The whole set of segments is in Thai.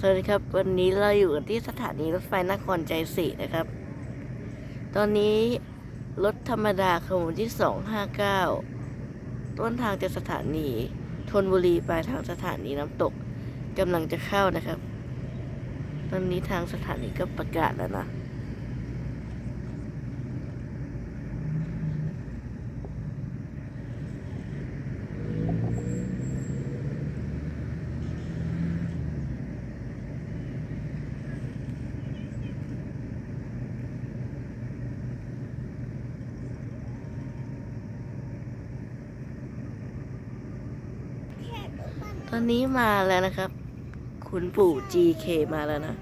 สวัสดีครับ วันนี้เราอยู่กันที่สถานีรถไฟนครใจศรีนะครับ ตอนนี้รถธรรมดาขบวนที่ 259 ต้นทางจากสถานีธนบุรีปลายทางสถานีน้ำตกกำลังจะเข้านะครับ ตอนนี้ทางสถานีก็ประกาศแล้วนะ ต อนนี้มาแล้วนะครับ คุณปู่ GK มาแล้วนะ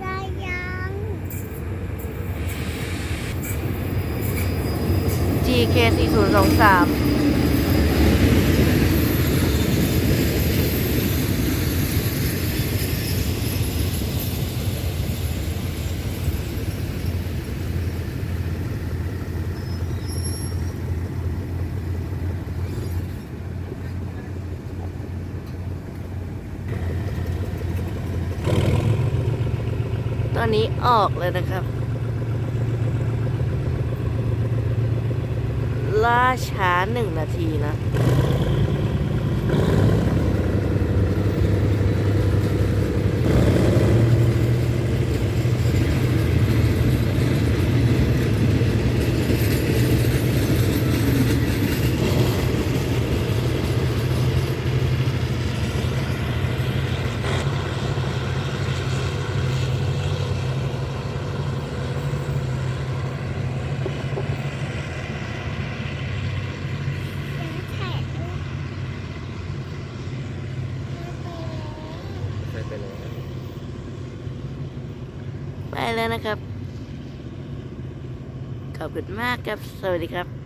ได้ยัง GK 4023 ตอนนี้ออกเลยนะครับ ล่าช้าหนึ่งนาทีนะ ไปเลยไปแล้วนะครับ ขอบคุณมากครับ สวัสดีครับ